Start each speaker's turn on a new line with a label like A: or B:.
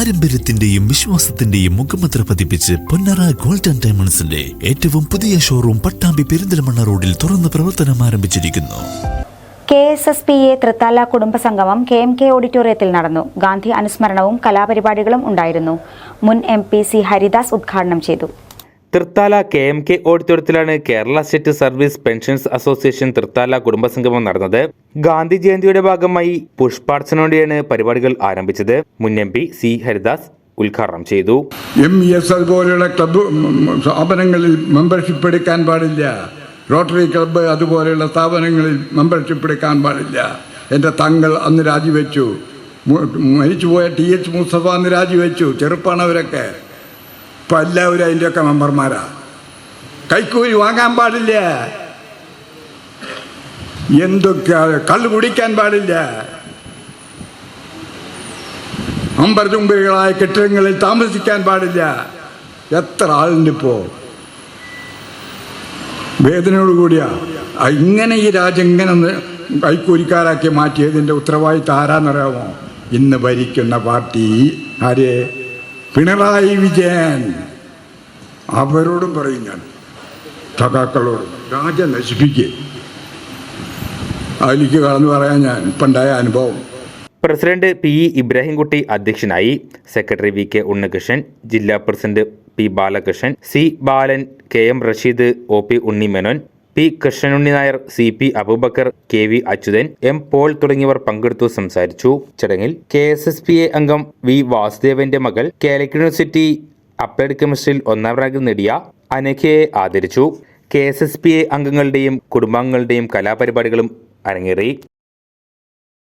A: പാരമ്പര്യത്തിന്റെയും വിശ്വാസത്തിന്റെയും മുഖമുദ്ര പതിപ്പിച്ച് പൊന്നറ ഗോൾഡൻ ഡയമണ്ട്സിന്റെ ഏറ്റവും പുതിയ ഷോറൂം പട്ടാമ്പി പെരിന്തൽമണ്ണ റോഡിൽ തുറന്ന് പ്രവർത്തനം ആരംഭിച്ചിരിക്കുന്നു.
B: K S S P A Thrithala കുടുംബസംഗമം K M K ഓഡിറ്റോറിയത്തിൽ നടന്നു. ഗാന്ധി അനുസ്മരണവും കലാപരിപാടികളും ഉണ്ടായിരുന്നു. മുൻ എം പി സി ഹരിദാസ് ഉദ്ഘാടനം ചെയ്തു.
C: തൃത്താല കെ എം കെ ഓഡിറ്റോറിയത്തിലാണ് Kerala state service pensions association Thrithala കുടുംബസംഗമം നടന്നത്. ഗാന്ധി ജയന്തിയുടെ ഭാഗമായി പുഷ്പാർച്ചനയോടെയാണ് പരിപാടികൾ ആരംഭിച്ചത്. മുൻ എം പി സി ഹരിദാസ് ഉദ്ഘാടനം ചെയ്തു.
D: എം എസ് അതുപോലെയുള്ള ക്ലബ് സ്ഥാപനങ്ങളിൽ മെമ്പർഷിപ്പ് എടുക്കാൻ പാടില്ല. റോട്ടറി ക്ലബ്ബ് അതുപോലെയുള്ള സ്ഥാപനങ്ങളിൽ മെമ്പർഷിപ്പ് എടുക്കാൻ പാടില്ല. എന്റെ തങ്ങൾ അന്ന് രാജിവെച്ചു. മരിച്ചുപോയ ടി എച്ച് മുസ്തഫ അന്ന് രാജിവെച്ചു. ചെറുപ്പാണ് അവരൊക്കെ. ഇപ്പം എല്ലാവരും അതിന്റെയൊക്കെ മെമ്പർമാരാ. കൈക്കൂലി വാങ്ങാൻ പാടില്ല. എന്തൊക്കെ കള്ള് കുടിക്കാൻ പാടില്ല. അമ്പരചുംബികളായ കെട്ടിടങ്ങളിൽ താമസിക്കാൻ പാടില്ല. എത്ര ആളുണ്ട് ഇപ്പോ? വേദനയോട് കൂടിയാ. ഇങ്ങനെ ഈ രാജ്യം ഇങ്ങനെ കൈക്കൂലിക്കാരാക്കി മാറ്റിയതിന്റെ ഉത്തരവാദിത്തം ആരാന്നറിയാമോ? ഇന്ന് ഭരിക്കുന്ന പാർട്ടി ആരെ? പിണറായി വിജയൻ. അവരോടും പറയും ഞാൻ. സഖാക്കളോടും. രാജ്യം നശിപ്പിക്കുക അതിലേക്ക് കടന്നു പറയാൻ ഞാൻ ഇപ്പുണ്ടായ അനുഭവം.
C: പ്രസിഡന്റ് പി ഇ ഇബ്രാഹിംകുട്ടി അധ്യക്ഷനായി സെക്രട്ടറി വി കെ ഉണ്ണികൃഷ്ണൻ ജില്ലാ president P Balakrishnan C Balan K M Rasheed O P Unnimenon P Krishnanunni Nair C P Aboobacker K V Achuthan M Paul തുടങ്ങിയവർ പങ്കെടുത്തു സംസാരിച്ചു. ചടങ്ങിൽ K S S P A അംഗം V വാസുദേവന്റെ മകൾ Kerala university applied കെമിസ്ട്രിയിൽ ഒന്നാം rank നേടിയ അനഘയെ ആദരിച്ചു. K S S P A അംഗങ്ങളുടെയും കുടുംബാംഗങ്ങളുടെയും കലാപരിപാടികളും അരങ്ങേറി.